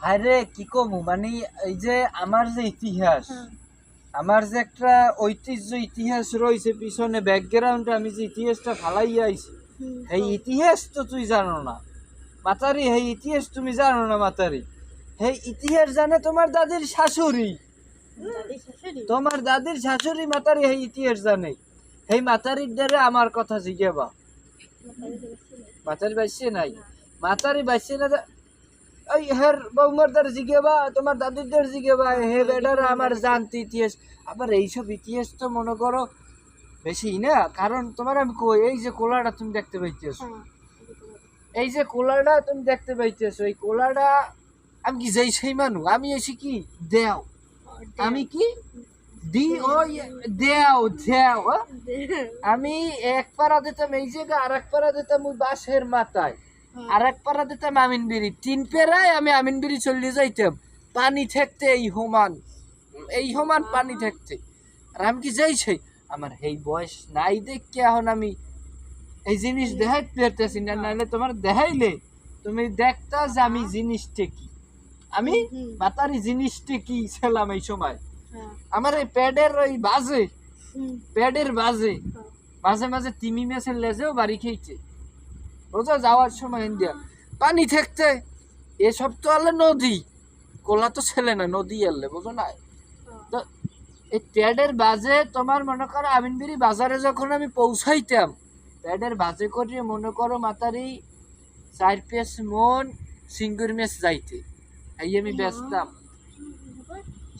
আরে কি কমু? মানে এই যে আমার যে ইতিহাস আমার যে একটা ঐতিহ্য ইতিহাস রয়েছে পিছনে ব্যাকগ্রাউন্ডে আমি যে ইতিহাসটা ফালাইয়া আইছি এই ইতিহাস তো তুই জানো না। মাতারি এই ইতিহাস তুমি জানো না মাতারি? এই ইতিহাস জানে তোমার দাদির শাশুড়ি। তোমার দাদির শাশুড়ি মাতারি এই ইতিহাস জানে। এই মাতারির দ্বারা আমার কথা জিজ্ঞাবা মাতারি বাইসে নাই? মাতারি বাইসে না ওই হের বৌমার দ্বারা জিজ্ঞাবা তোমার দাদির দ্বারা জিজ্ঞাবা হে বেটার আমার জানতে ইতিহাস। আবার এইসব ইতিহাস তো মনে করো বেশি না কারণ তোমার আমি কই এই যে কোলাটা তুমি দেখতে পাইতেছো। হ্যাঁ। এই যে কোলাটা তুমি দেখতে পাইতেছো এই কোলাটা আমি কি যাই সেই মানু? আমি এসে কি দেও? আমি কি? দি ও দেও দেও হ্যাঁ? আমি এক পাড়া দিতাম এই জায়গা আর এক পাড়া দিতাম ওই বাসের মাথায়। আর এক পাড়া দিতাম আমিন বিড়ি। তিন পেরায় আমি আমিন বিড়ি চলে যাইতাম। পানি থাকতে এই সমান এই সমান পানি থাকতে আর আমি কি যাইছি? আমার এই বয়স নাই দেখে এখন আমি এই জিনিস দেখাইতে পারতেছি না নাহলে তোমার দেখাইলে। তুমি দেখতা যে আমি জিনিসটা কি? আমি হুম। মাতারি জিনিসটা কি ছিলাম এই সময়? হ্যাঁ। আমার এই প্যাডের ওই বাজে। প্যাডের বাজে। হ্যাঁ। মাঝে মাঝে তিমি মেসের লেজেও বাড়ি খেয়েছে রোজা যাওয়ার সময় ইন্ডিয়া। পানি থাকতে এসব তো আলে নদী। কোলা তো ছেলে না নদী আলে বুঝো না তো এই প্যাডের বাজে তোমার মনে করো আমিনবিরি বাজারে যখন আমি পৌঁছাইতাম প্যাডের বাজে করে মনে করো মাতারি চার পেস মন সিঙ্গুর মেস যাইতে। এই আমি বেচতাম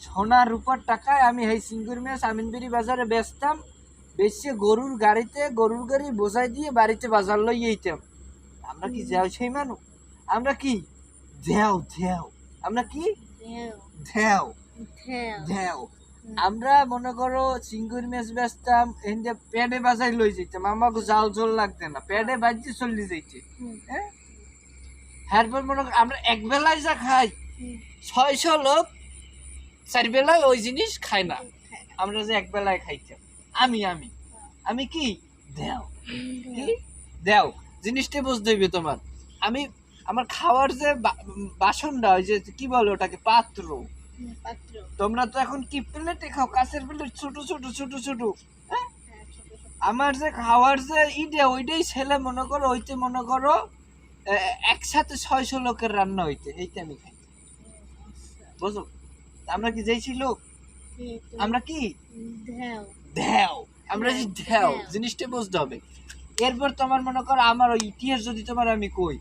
সোনা রূপার টাকায় আমি এই সিঙ্গুর মেস আমিনবিরি বাজারে বেচতাম বেচে গরুর গাড়িতে গরুর গাড়ি বোঝাই দিয়ে বাড়িতে বাজার লই যেতাম আমরা কি যাও সেই মানুষ আমরা কি? দেও দেও আমরা কি? দেও, দেও দেও। দেও আমরা মনে করো সিঙ্গুর মেস বেচতাম এনতে প্যাডে বাজাই লই যেতাম আমাকে জাল জল লাগতে না প্যাডে বাজিয়ে চলে যাইতে। হুম, হ্যাঁ? মনে করো আমরা এক বেলায় যা খাই ছয়শো লোক চার বেলায় ওই জিনিস খায় না। আমরা যে এক বেলায় খাইতাম। আমি আমি। আমি কি? দেও কি? দেও জিনিসটা বুঝতে হইবে তোমার। আমি আমার খাওয়ার যে বাসনটা ওই যে কি বলে ওটাকে পাত্র। তোমরা তো এখন কি প্লেটে খাও? কাঁচের প্লেট ছোট ছোট ছোট ছোট। হ্যাঁ? আমার যে খাওয়ার যে ইডে ওইটাই ছেলে মনে করো ওইতে মনে করো একসাথে ছয়শো লোকের রান্না হইতে এইটা আমি খাই। বুঝো আমরা কি যাইছি লোক আমরা কি। ঢেউ। আমরা যে ঢেউ। জিনিসটা বুঝতে হবে। এরপর তোমার মনে করো আমার ওই ইতিহাস যদি তোমার আমি কই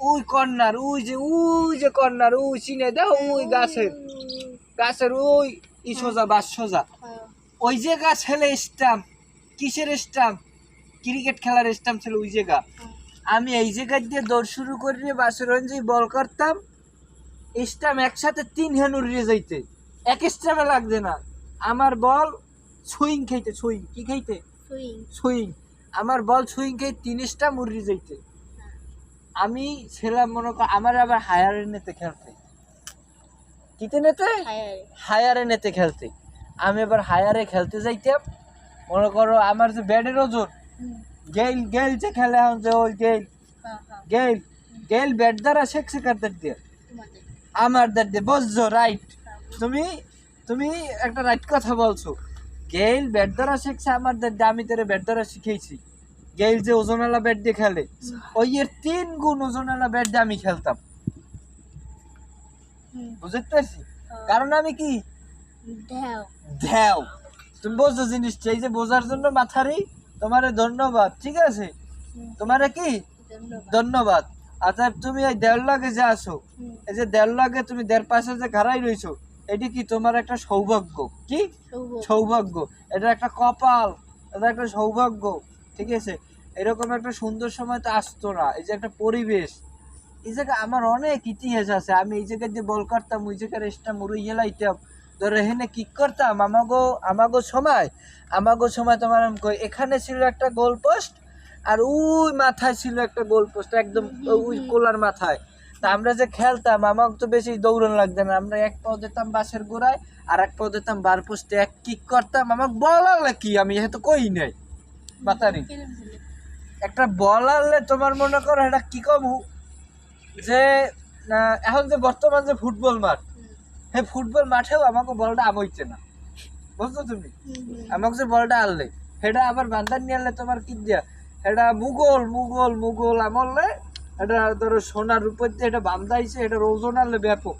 ওই কর্নার ওই যে ওই যে কর্নার ওই চিনে দাও ওই গাছের গাছের ওই ই সোজা বাস সোজা। হ্যাঁ, ওই জায়গা ছেলে স্টাম্প কিসের স্টাম্প? ক্রিকেট খেলার স্টাম্প ছিল ওই জায়গা। হ্যাঁ। আমি এই জায়গা দিয়ে দৌড় শুরু করে বাসের রঞ্জি বল করতাম। স্টাম্প একসাথে তিন হেন উড়িয়ে যাইতে। এক স্টাম্পে লাগবে না। আমার বল সুইং খাইতে সুইং কি খাইতে? সুইং। সুইং। আমার বল সুইং খাই তিন স্টাম্প উড়িয়ে যাইতে আমি ছিলাম মনে কর আমার আবার হায়ারে নেতে খেলতে। কিতে নেতে? হায়ারে। হায়ারে নেতে খেলতে। আমি এবার হায়ারে খেলতে যাইতাম। মনে করো আমার যে ব্যাটের ওজন গেল গেল যে খেলে এখন যে ওই গেল হ্যাঁ, হ্যাঁ, গেল গেল ব্যাট দ্বারা শেখ শেখারদের দিয়ে। আমার দের দিয়ে। বুঝছ? রাইট তুমি তুমি একটা রাইট কথা বলছো। গেল ব্যাট দ্বারা শিখছে আমার আমি তোরে ব্যাট দ্বারা শিখেছি। গেইল যে ওজনওয়ালা ব্যাট দিয়ে খেলে ওই এর তিন গুণ ওজনওয়ালা ব্যাট দিয়ে আমি খেলতাম। বুঝতে পারছি? হ্যাঁ। কারণ আমি কি? দেও। ধ্যাও তুমি বোঝো জিনিসটা এই যে বোঝার জন্য মাথারি তোমারে ধন্যবাদ ঠিক আছে? তোমারে কি? ধন্যবাদ। আচ্ছা তুমি এই দেড় লাগে যে আসো এই যে দেড় লাগে তুমি দেড় পাশে যে ঘাড়াই রইছো এটি কি তোমার একটা সৌভাগ্য? কি? সৌভাগ্য। এটা একটা কপাল এটা একটা সৌভাগ্য ঠিক আছে? এরকম একটা সুন্দর সময় তো আসতো না এই যে একটা পরিবেশ। এই জায়গায় আমার অনেক ইতিহাস আছে আমি এই জায়গায় যে বল করতাম ওই জায়গায় রেস্টটা মুড়ি হেলাইতাম ধরো এখানে কি করতাম? আমাগো আমাগো সময় আমাগো সময় তোমার আমি কই, এখানে ছিল একটা গোল পোস্ট আর ওই মাথায় ছিল একটা গোল পোস্ট একদম ওই কোলার মাথায়। তা আমরা যে খেলতাম, আমাকে তো বেশি দৌড়ন লাগতো না। আমরা এক পাও দিতাম বাসের গোড়ায়, আর এক পাও দিতাম বার পোস্টে। এক কিক করতাম, আমাকে বলালে কি? আমি হয়তো কই নাই। বাতারি? একটা বলালে তোমার মনে করো এটা কি কম? যে এখন যে বর্তমান যে ফুটবল মাঠ হ্যাঁ ফুটবল মাঠেও আমাকে বলটা আমইছে না। বুঝছ তুমি? আমাকে যে বলটা আনলে, সেটা আবার বান্ধার নিয়ে আনলে তোমার কি দিয়া? এটা মুঘল মুঘল মুঘল আমলে এটা ধরো সোনার উপর দিয়ে এটা বান্ধাইছে এটা ওজন আনলে ব্যাপক।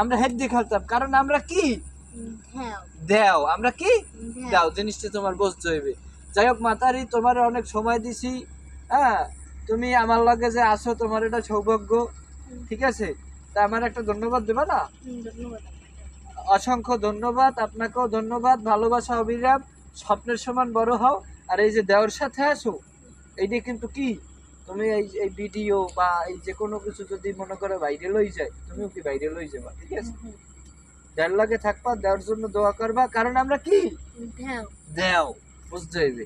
আমরা হেড দিয়ে খেলতাম কারণ আমরা কি? দেও আমরা কি? দাও জিনিসটা তোমার বুঝতে হইবে। যাই হোক মাতারি তোমার অনেক সময় দিছি হ্যাঁ? তুমি আমার লগে যে আসো তোমার এটা সৌভাগ্য ঠিক আছে? তা আমার একটা ধন্যবাদ দেবা না? ধন্যবাদ অসংখ্য ধন্যবাদ আপনাকেও ধন্যবাদ ভালোবাসা অবিরাম স্বপ্নের সমান বড় হও। আর এই যে দেওয়ার সাথে আসো এইটা কিন্তু কি? তুমি এই এই ভিডিও বা এই যে কোনো কিছু যদি মনে করে বাইরে লই যায় তুমিও কি বাইরে হয়ে যাবা ঠিক আছে? দেওয়ার লাগে থাকবা দেওয়ার জন্য দোয়া করবা কারণ আমরা কি? দেও বুঝতে হইবে।